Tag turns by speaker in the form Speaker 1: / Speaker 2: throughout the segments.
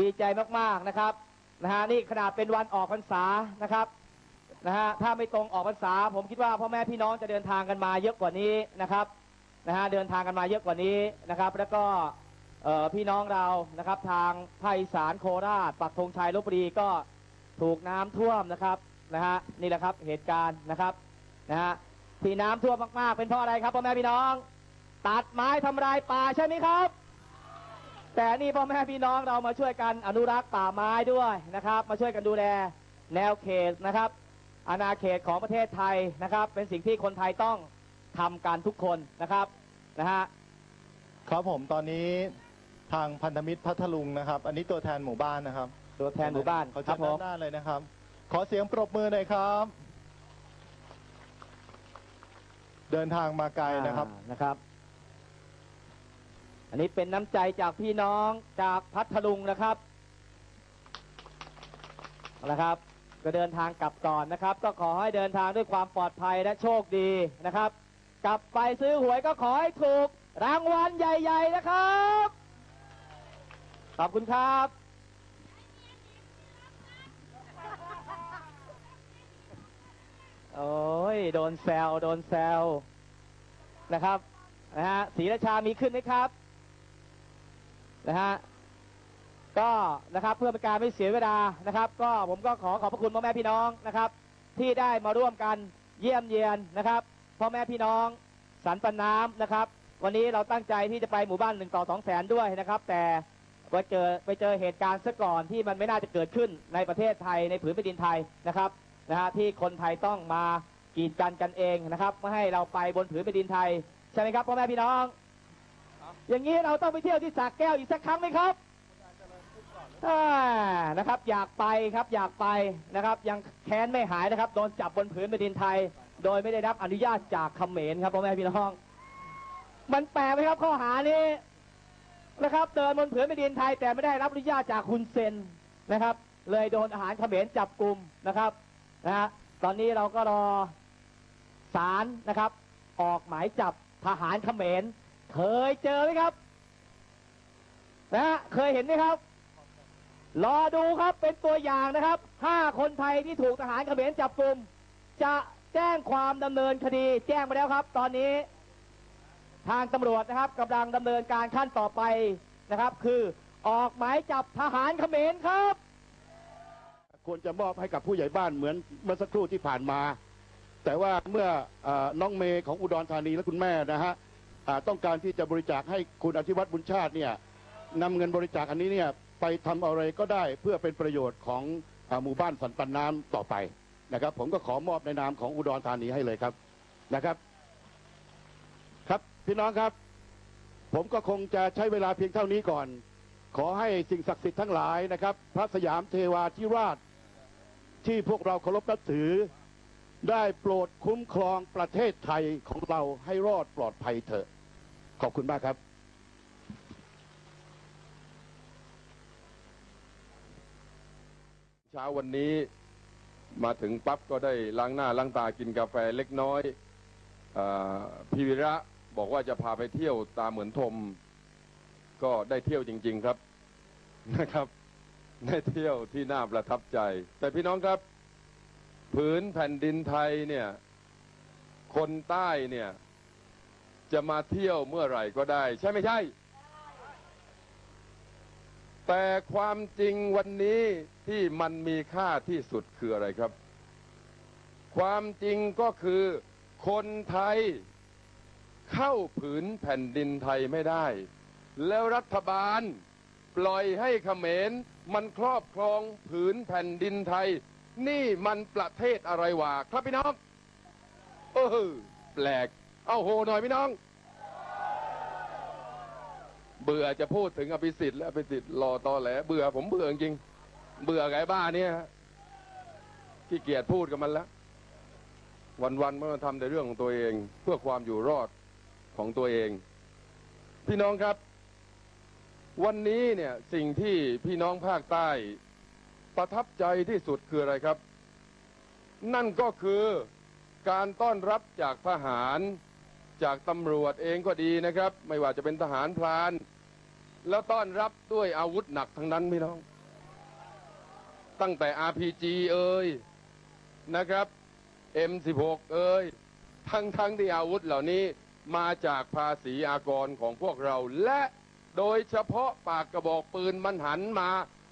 Speaker 1: ดีใจมากๆนะครับนะฮะนี่ขนาดเป็นวันออกพรรษานะครับนะฮะถ้าไม่ตรงออกพรรษา ผมคิดว่าพ่อแม่พี่น้องจะเดินทางกันมาเยอะกว่านี้นะครับนะฮะเดินทางกันมาเยอะกว่านี้นะครับ แล้วก็เอ่อพี่น้องเรานะครับ ทางภาคอีสานโคราชปักธงชัยลบบุรีก็ถูกน้ำท่วมนะครับนะฮะนี่แหละครับเหตุการณ์นะครับนะฮะที่น้ำท่วมมากๆเป็นเพราะอะไรครับพ่อแม่พี่น้อง ตัดไม้ทำลายป่าใช่ไหมครับ แต่นี่พ่อแม่พี่น้องเรามาช่วยกันอนุรักษ์ป่าไม้ด้วยนะครับ มาช่วยกันดูแลแนวเขตนะครับ อาณาเขตของประเทศไทยนะครับ เป็นสิ่งที่คนไทยต้องทำกันทุกคนนะครับนะฮะ
Speaker 2: ครับผมตอนนี้ทางพันธมิตรพัทลุงนะครับ อันนี้ตัวแทนหมู่บ้านนะครับ
Speaker 1: ตัวแทนหมู่บ้าน
Speaker 2: เขา
Speaker 1: ค
Speaker 2: จะ
Speaker 1: รับผ
Speaker 2: ด้าน
Speaker 1: ม
Speaker 2: หน้าเลยนะครับ ขอเสียงปรบมือหน่อยครับ เดินทางมาไกลนะครับ
Speaker 1: อ่านะครับ อันนี้เป็นน้ำใจจากพี่น้องจากพัทลุงนะครับนะครับ ก็เดินทางกลับก่อนนะครับ ก็ขอให้เดินทางด้วยความปลอดภัยและโชคดีนะครับ กลับไปซื้อหวยก็ขอให้ถูกรางวัลใหญ่ ๆ นะครับ ขอบคุณครับโอ้ย โดนแซว โดนแซว นะครับ นะฮะ ศรีราชามีขึ้นไหมครับ นะฮะก็นะครับเพื่อเป็นการไม่เสียเวลานะครับ ก็ผมก็ขอขอบพระคุณพ่อแม่พี่น้องนะครับ ที่ได้มาร่วมกันเยี่ยมเยียนนะครับพ่อแม่พี่น้องสันปันน้ำนะครับ วันนี้เราตั้งใจที่จะไปหมู่บ้านหนึ่งต่อสองแสนด้วยนะครับ แต่ไปเจอไปเจอเหตุการณ์ซะก่อนที่มันไม่น่าจะเกิดขึ้นในประเทศไทยในผืนแผ่นดินไทยนะครับนะฮะที่คนไทยต้องมากีดกันกันเองนะครับไม่ให้เราไปบนผืนแผ่นดินไทยใช่ไหมครับพ่อแม่พี่น้อง อย่างนี้เราต้องไปเที่ยวที่สระแก้วอีกสักครั้งไหมครับอ่านะครับ อยากไปครับอยากไปนะครับ ยังแค้นไม่หายนะครับ โดนจับบนผืนแผ่นดินไทย โดยไม่ได้รับอนุญาตจากเขมรครับพ่อแม่พี่น้อง มันแปลกไหมครับข้อหานี้นะครับเดินบนผืนแผ่นดินไทย แต่ไม่ได้รับอนุญาตจากคุณเซนนะครับ เลยโดนอาหารเขมรจับกลุ่มนะครับนะฮะตอนนี้เราก็รอศาลนะครับ ออกหมายจับทหารเขมร เคยเจอไหมครับ นะเคยเห็นไหมครับ รอดูครับเป็นตัวอย่างนะครับห้าคนไทยที่ถูกทหารเขมรจับกลุ่ม จะแจ้งความดำเนินคดี แจ้งไปแล้วครับ ตอนนี้ ทางตำรวจนะครับกำลังดำเนินการขั้นต่อไปนะครับ คือออกหมายจับทหารเขมรครับ
Speaker 3: ควรจะมอบให้กับผู้ใหญ่บ้านเหมือนเมื่อสักครู่ที่ผ่านมา แต่ว่าเมื่อเออน้องเมย์ของอุดรธานีและคุณแม่นะฮะ ต้องการที่จะบริจาคให้คุณอธิวัตรบุญชาติเนี่ยนำเงินบริจาคอันนี้เนี่ยไปทำอะไรก็ได้เพื่อเป็นประโยชน์ของอหมู่บ้านสันปันน้ำต่อไปนะครับ ผมก็ขอมอบในนามของอุดรธานีให้เลยครับนะครับ ครับพี่น้องครับ ผมก็คงจะใช้เวลาเพียงเท่านี้ก่อน ขอให้สิ่งศักดิ์สิทธิ์ทั้งหลายนะครับ พระสยามเทวาธิราชที่พวกเราเคารพนับถือ ได้โปรดคุ้มครองประเทศไทยของเราให้รอดปลอดภัยเถอะ ขอบคุณมากครับ
Speaker 4: เช้าวันนี้มาถึงปั๊บก็ได้ล้างหน้าล้างตากินกาแฟเล็กน้อยอพี่วิระบอกว่าจะพาไปเที่ยวตาเหมือนทม ก็ได้เที่ยวจริง ๆครับนะครับ ได้เที่ยวที่น่าประทับใจ แต่พี่น้องครับ ผืนแผ่นดินไทยเนี่ย คนใต้เนี่ย จะมาเที่ยวเมื่อไหร่ก็ได้ ใช่ไม่ใช่ แต่ความจริงวันนี้ที่มันมีค่าที่สุดคืออะไรครับ ความจริงก็คือคนไทยเข้าผืนแผ่นดินไทยไม่ได้ แล้วรัฐบาลปล่อยให้เขมรมันครอบครองผืนแผ่นดินไทย นี่มันประเทศอะไรวะครับพี่น้อง เออแปลก เอาโหหน่อยพี่น้อง เบื่อจะพูดถึงอภิสิทธิ์และอภิสิทธิ์รอตอแหล เบื่อผมเบื่อจริง เบื่อไงบ้าเนี่ยขี้เกียจพูดกับมันแล้ว วันๆมันทำแต่เรื่องของตัวเอง เพื่อความอยู่รอดของตัวเอง พี่น้องครับ วันนี้เนี่ยสิ่งที่พี่น้องภาคใต้ ประทับใจที่สุดคืออะไรครับ นั่นก็คือการต้อนรับจากทหารจากตำรวจเองก็ดีนะครับ ไม่ว่าจะเป็นทหารพราน แล้วต้อนรับด้วยอาวุธหนักทั้งนั้นพี่น้อง ตั้งแต่ RPG เอ่ยนะครับ M16 เอ่ยทั้งทั้งที่อาวุธเหล่านี้มาจากภาษีอากรของพวกเรา และโดยเฉพาะปากกระบอกปืนมันหันมา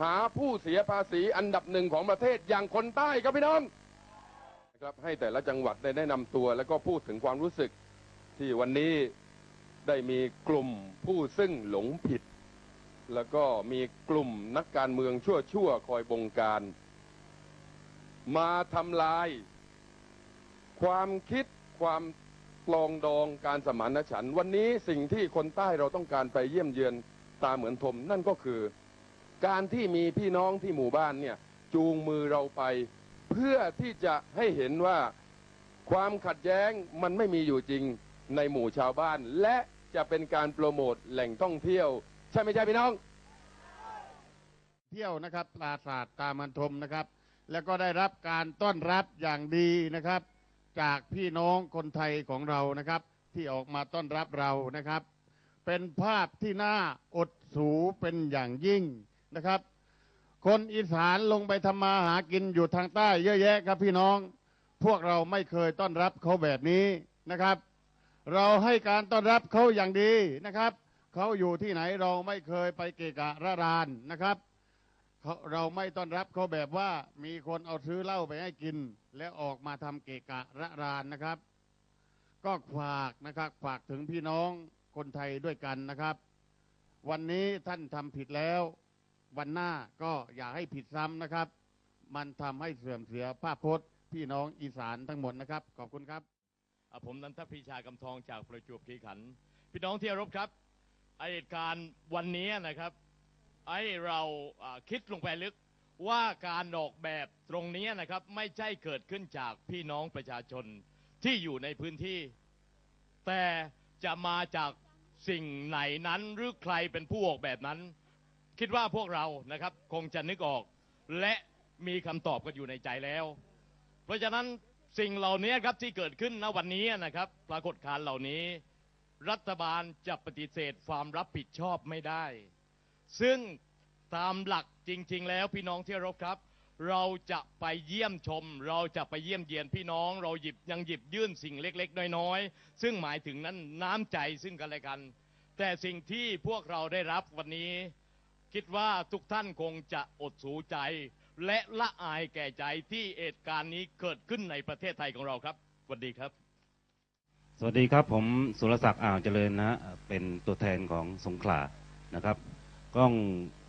Speaker 4: หาผู้เสียภาษีอันดับหนึ่งของประเทศอย่างคนใต้ครับพี่น้องนะครับให้แต่ละจังหวัดได้แนะนำตัวแล้วก็พูดถึงความรู้สึกที่วันนี้ได้มีกลุ่มผู้ซึ่งหลงผิด แล้วก็มีกลุ่มนักการเมืองชั่วๆคอยบงการ มาทำลาย ความคิดความปลองดองการสมานฉันท์วันนี้สิ่งที่คนใต้เราต้องการไปเยี่ยมเยือนตาเหมือนทมนั่นก็คือ การที่มีพี่น้องที่หมู่บ้านเนี่ยจูงมือเราไป เพื่อที่จะให้เห็นว่าความขัดแย้งมันไม่มีอยู่จริงในหมู่ชาวบ้าน และจะเป็นการโปรโมทแหล่งท่องเที่ยว ใช่ไหมใช่พี่น้อง
Speaker 3: เที่ยวนะครับปราสาทตามันทมนะครับ แล้วก็ได้รับการต้อนรับอย่างดีนะครับ จากพี่น้องคนไทยของเรานะครับ ที่ออกมาต้อนรับเรานะครับ เป็นภาพที่น่าอดสูเป็นอย่างยิ่ง นะครับ คนอีสานลงไปทำมาหากินอยู่ทางใต้เยอะแยะครับพี่น้อง พวกเราไม่เคยต้อนรับเขาแบบนี้นะครับ เราให้การต้อนรับเขาอย่างดีนะครับเขาอยู่ที่ไหนเราไม่เคยไปเกะกะระรานนะครับเราไม่ต้อนรับเขาแบบว่ามีคนเอาซื้อเหล้าไปให้กิน แล้วออกมาทำเกะกะระรานนะครับ ก็ฝากนะครับฝากถึงพี่น้องคนไทยด้วยกันนะครับ วันนี้ท่านทำผิดแล้ว วันหน้าก็อย่าให้ผิดซ้ำนะครับ มันทำให้เสื่อมเสียภาพพจน์ พี่น้องอีสานทั้งหมดนะครับ ขอบคุณครับ
Speaker 5: ผมนันทปรีชากำทองจากประจวบคีรีขันธ์พี่น้องที่รพครับไอเหตุการณ์วันนี้นะครับไอเราอ่าคิดลงไปลึกว่าการออกแบบตรงนี้นะครับ ไม่ใช่เกิดขึ้นจากพี่น้องประชาชนที่อยู่ในพื้นที่ แต่จะมาจากสิ่งไหนนั้นหรือใครเป็นผู้ออกแบบนั้น คิดว่าพวกเรานะครับคงจะนึกออก และมีคำตอบกันอยู่ในใจแล้ว เพราะฉะนั้นสิ่งเหล่านี้ครับที่เกิดขึ้นณวันนี้นะครับ ปรากฏการเหล่านี้ รัฐบาลจะปฏิเสธความรับผิดชอบไม่ได้ ซึ่งตามหลักจริง ๆ แล้วพี่น้องที่รพครับ เราจะไปเยี่ยมชม เราจะไปเยี่ยมเยียนพี่น้อง เราหยิบยังหยิบยื่นสิ่งเล็ก ๆ น้อยๆซึ่งหมายถึงนั้นน้ำใจซึ่งกันและกัน แต่สิ่งที่พวกเราได้รับวันนี้ คิดว่าทุกท่านคงจะอดสูใจ และละอายแก่ใจที่เหตุการณ์นี้เกิดขึ้นในประเทศไทยของเราครับสวัสดีครับ
Speaker 6: สวัสดีครับผมสุรศักดิ์อ่าวเจริญนะ เป็นตัวแทนของสงขลานะครับก้อง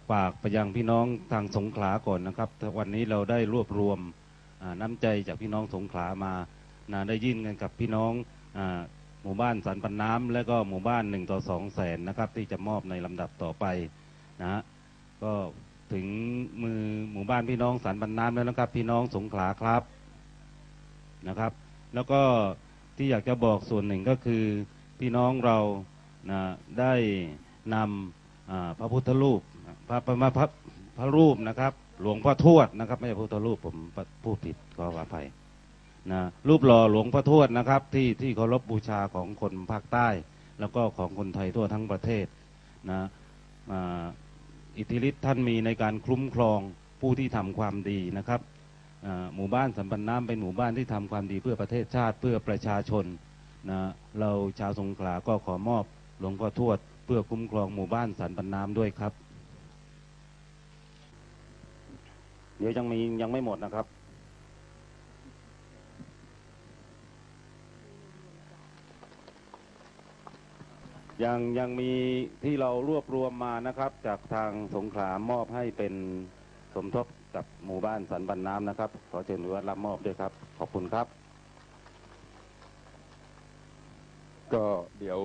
Speaker 6: ฝากไปยังพี่น้องทางสงขลาก่อนนะครับ วันนี้เราได้รวบรวมน้ำใจจากพี่น้องสงขลามานะได้ยื่นกันกับพี่น้องอหมู่บ้านสันปันน้ำและก็หมู่บ้านหนึ่งต่อสองแสนนะครับที่จะมอบในลำดับต่อไปนะฮะ ก็ถึงมือหมู่บ้านพี่น้องสันปันน้ำแล้วนะครับ พี่น้องสงขลาครับนะครับ แล้วก็ที่อยากจะบอกส่วนหนึ่งก็คือพี่น้องเรานะได้นำพระพุทธรูปพระพระพระพระรูปนะครับ หลวงพ่อทวดนะครับ ไม่ใช่พระพุทธรูปผมพูดผิดก็ขออภัยนะรูปหล่อหลวงพ่อทวดนะครับ ที่ที่เคารพบูชาของคนภาคใต้ แล้วก็ของคนไทยทั่วทั้งประเทศนะ อิทธิฤทธิ์ท่านมีในการคุ้มครองผู้ที่ทำความดีนะครับหมู่บ้านสัมปันน้ำเป็นหมู่บ้านที่ทำความดีเพื่อประเทศชาติเพื่อประชาชนนะเราชาวสงขลาก็ขอมอบหลวงพ่อทวด เพื่อคุ้มครองหมู่บ้านสันปันน้ำด้วยครับ เดี๋ยวยังมียังไม่หมดนะครับ ยังยังมีที่เรารวบรวมมานะครับ จากทางสงขลามอบให้เป็นสมทบกับหมู่บ้านสันบันน้ำนะครับ ขอเชิญหน่วยวัดรับมอบด้วยครับ ขอบคุณครับ
Speaker 4: ก็เดี๋ยว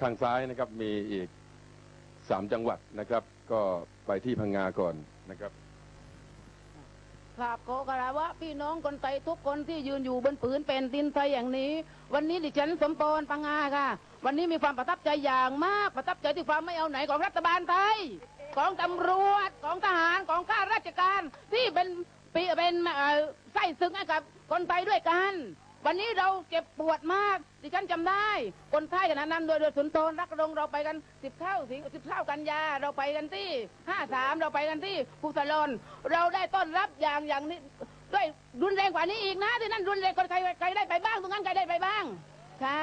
Speaker 4: ข้างซ้ายนะครับมีอีกสามจังหวัดนะครับ ก็ไปที่พังงาก่อนนะครับ
Speaker 7: กราบขอคารวะพี่น้องคนไทยทุกคนที่ยืนอยู่บนผืนเป็นดินไทยอย่างนี้ วันนี้ดิฉันสมปรปังงาค่ะ วันนี้มีความประทับใจอย่างมากประทับใจที่ความไม่เอาไหนของรัฐบาลไทย ของตำรวจของทหารของข้าราชการที่เป็นปีเป็นเอ่อไส้ศึกให้กับคนไทยด้วยกัน วันนี้เราเจ็บปวดมากดิฉันจำได้ คนไทยขณะนั้นโดยโดยสุนทรรักรงเราไปกันสิบเท่าสิสิบเท่ากันยาเราไปกันที่ห้าสามเราไปกันที่ภูสลอนเราได้ต้อนรับอย่างอย่างนี้ด้วยรุนแรงกว่านี้อีกนะที่นั่นรุนแรงคนใครใครได้ไปบ้างตรงนั้นใครได้ไปบ้าง ค่ะ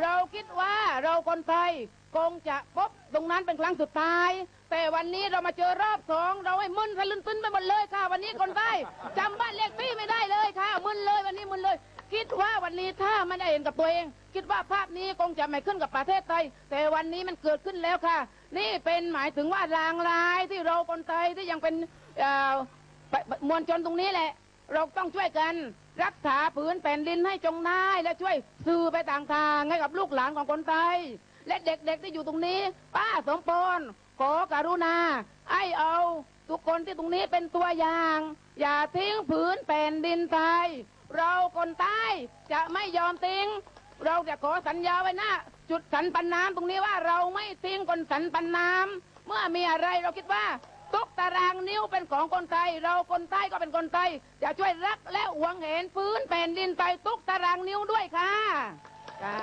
Speaker 7: เราคิดว่าเราคนไทยคงจะพบตรงนั้นเป็นครั้งสุดท้าย แต่วันนี้เรามาเจอรอบสองเราให้มึนทะลึนตึนไปหมดเลยค่ะ วันนี้คนไทยจำบ้านเลขที่ไม่ได้เลยค่ะมึนเลยวันนี้มึนเลย คิดว่าวันนี้ถ้าไม่ได้เห็นกับตัวเอง คิดว่าภาพนี้คงจะไม่ขึ้นกับประเทศไทย แต่วันนี้มันเกิดขึ้นแล้วค่ะ นี่เป็นหมายถึงว่าลางร้ายที่เราคนไทยที่ยังเป็นมวลชนตรงนี้แหละ เราต้องช่วยกัน รักษาผืนแผ่นดินให้จงได้และช่วยสื่อไปต่างทางให้กับลูกหลานของคนไทย และเด็กๆที่อยู่ตรงนี้ ป้าสมพรขอการุณาไอเอาทุกคนที่ตรงนี้เป็นตัวอย่าง อย่าทิ้งผืนแผ่นดินไทย เราคนใต้จะไม่ยอมทิ้ง เราจะขอสัญญาไว้นะจุดสันปันน้ำตรงนี้ว่าเราไม่ทิ้งคนสันปันน้ำเมื่อมีอะไรเราคิดว่า ทุกตารางนิ้วเป็นของคนไทย เราคนใต้ก็เป็นคนไทย จะช่วยรักและหวงเห็นพื้นแผ่นดินไทยทุกตารางนิ้วด้วยค่ะค่ะ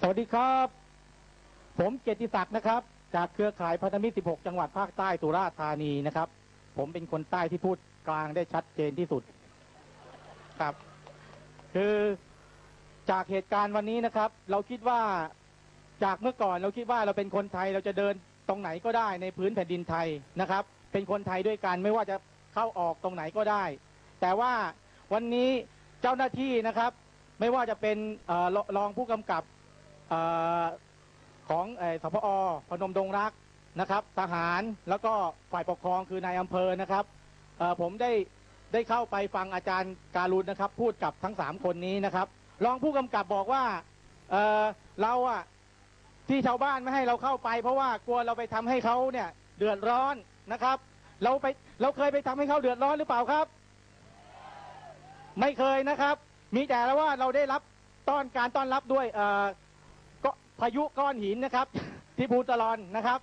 Speaker 8: สวัสดีครับ ผมเกียรติศักดิ์นะครับ จากเครือข่ายพันธมิตร 16 จังหวัดภาคใต้สุราษฎร์ธานีนะครับ ผมเป็นคนใต้ที่พูดกลางได้ชัดเจนที่สุดครับ คือจากเหตุการณ์วันนี้นะครับ เราคิดว่า จากเมื่อก่อนเราคิดว่าเราเป็นคนไทยเราจะเดินตรงไหนก็ได้ในพื้นแผ่นดินไทยนะครับ เป็นคนไทยด้วยกันไม่ว่าจะเข้าออกตรงไหนก็ได้ แต่ว่าวันนี้เจ้าหน้าที่นะครับ ไม่ว่าจะเป็นออรองผู้กำกับออของสพอพนมดงรักนะครับ ทหารแล้วก็ฝ่ายปกครองคือนายอำเภอนะครับผมได้ได้เข้าไปฟังอาจารย์การุณนะครับ พูดกับทั้งสามคนนี้นะครับ รองผู้กำกับบอกว่าเเราอะ ที่ชาวบ้านไม่ให้เราเข้าไป เพราะว่ากลัวเราไปทำให้เขาเนี่ยเดือดร้อนนะครับ เราไปเราเคยไปทำให้เขาเดือดร้อนหรือเปล่าครับ ไม่เคยนะครับ มีแต่ละว่าเราได้รับต้อนการต้อนรับด้วยเอ่อก็พายุก้อนหินนะครับ ที่ภูตะลอนนะครับ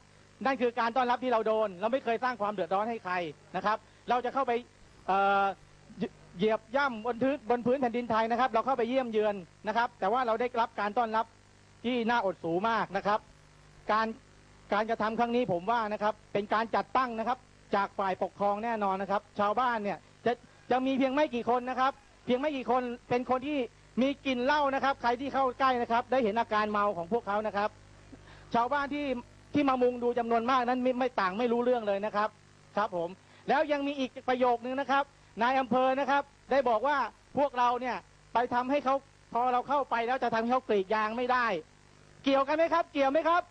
Speaker 8: นั่นคือการต้อนรับที่เราโดน เราไม่เคยสร้างความเดือดร้อนให้ใครนะครับ เราจะเข้าไปเอ่อ เหยียบย่ำบนพื้นบนพื้นแผ่นดินไทยนะครับ เราเข้าไปเยี่ยมเยือนนะครับ แต่ว่าเราได้รับการต้อนรับ ที่น่าอดสูมากนะครับ การการกระทำครั้งนี้ผมว่านะครับ เป็นการจัดตั้งนะครับ จากฝ่ายปกครองแน่นอนนะครับ ชาวบ้านเนี่ยจะจะมีเพียงไม่กี่คนนะครับ เพียงไม่กี่คนเป็นคนที่มีกลิ่นเหล้านะครับ ใครที่เข้าใกล้นะครับ ได้เห็นอาการเมาของพวกเขานะครับ ชาวบ้านที่ที่มามุงดูจำนวนมากนั้นไม่ไม่ต่างไม่รู้เรื่องเลยนะครับ ครับผม แล้วยังมีอีกประโยคนึงนะครับ นายอำเภอนะครับ ได้บอกว่าพวกเราเนี่ยไปทำให้เขาพอเราเข้าไปแล้วจะทำให้เขากรีดยางไม่ได้ เกี่ยวกันไหมครับ เกี่ยวไหมครับ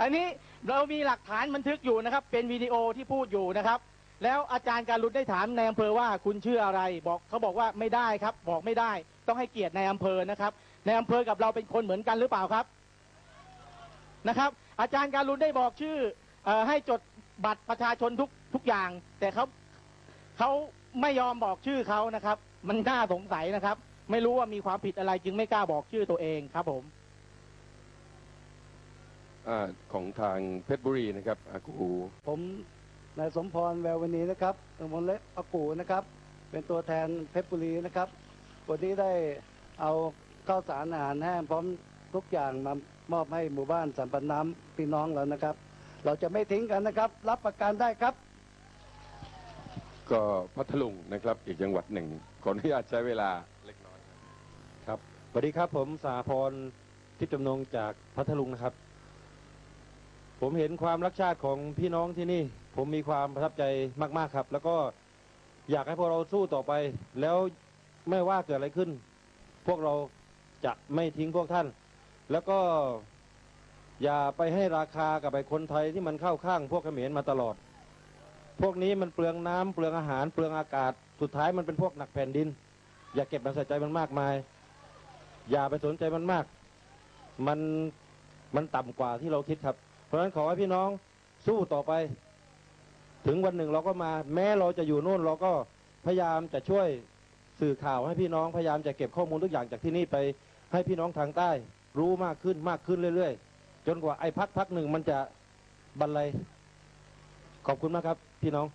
Speaker 8: อันนี้เรามีหลักฐานบันทึกอยู่นะครับ เป็นวิดีโอที่พูดอยู่นะครับ แล้วอาจารย์การุณได้ถามในอำเภอว่าคุณชื่ออะไรบอกเขาบอกว่าไม่ได้ครับ บอกไม่ได้ ต้องให้เกียรติในอำเภอนะครับในอำเภอกับเราเป็นคนเหมือนกันหรือเปล่าครับนะครับ อาจารย์การุณได้บอกชื่อเออให้จดบัตรประชาชนทุกทุกอย่าง แต่เขาเขาไม่ยอมบอกชื่อเขานะครับ มันน่าสงสัยนะครับ ไม่รู้ว่ามีความผิดอะไรจึงไม่กล้าบอกชื่อตัวเองครับผม
Speaker 4: อาของทางเพชรบุรีนะครับอากู
Speaker 9: ผมนายสมพรแวววันนี้นะครับตำบลเล็กอากูนะครับ เป็นตัวแทนเพชรบุรีนะครับ วันนี้ได้เอาข้าวสารอาหารแห้งพร้อมทุกอย่างมามอบให้หมู่บ้านสันปันน้ำพี่น้องเรานะครับ เราจะไม่ทิ้งกันนะครับ รับประกันได้ครับ
Speaker 4: ก็พัทลุงนะครับอีกจังหวัดหนึ่งขออนุญาตใช้เวลาเล็กน้อย
Speaker 10: ครับสวัสดีครับ ผมสาพรทิพย์จำนงจากพัทลุงนะครับ ผมเห็นความรักชาติของพี่น้องที่นี่ ผมมีความประทับใจมาก ๆครับ แล้วก็อยากให้พวกเราสู้ต่อไป แล้วไม่ว่าเกิดอะไรขึ้น พวกเราจะไม่ทิ้งพวกท่าน แล้วก็อย่าไปให้ราคากับไอ้คนไทยที่มันเข้าข้างพวกเขมรมาตลอด พวกนี้มันเปลืองน้ำเปลืองอาหารเปลืองอากาศ สุดท้ายมันเป็นพวกหนักแผ่นดิน อย่าเก็บมันใส่ใจมันมากมาย อย่าไปสนใจมันมาก มันมันต่ำกว่าที่เราคิดครับ เพราะฉะนั้นขอให้พี่น้องสู้ต่อไป ถึงวันหนึ่งเราก็มา แม้เราจะอยู่โน่นเราก็พยายามจะช่วยสื่อข่าวให้พี่น้องพยายามจะเก็บข้อมูลทุกอย่างจากที่นี่ไป ให้พี่น้องทางใต้ รู้มากขึ้นมากขึ้นเรื่อยๆ จนกว่าไอ้พักพักหนึ่งมันจะบรรลัยขอบคุณมากครับ พี่น้อง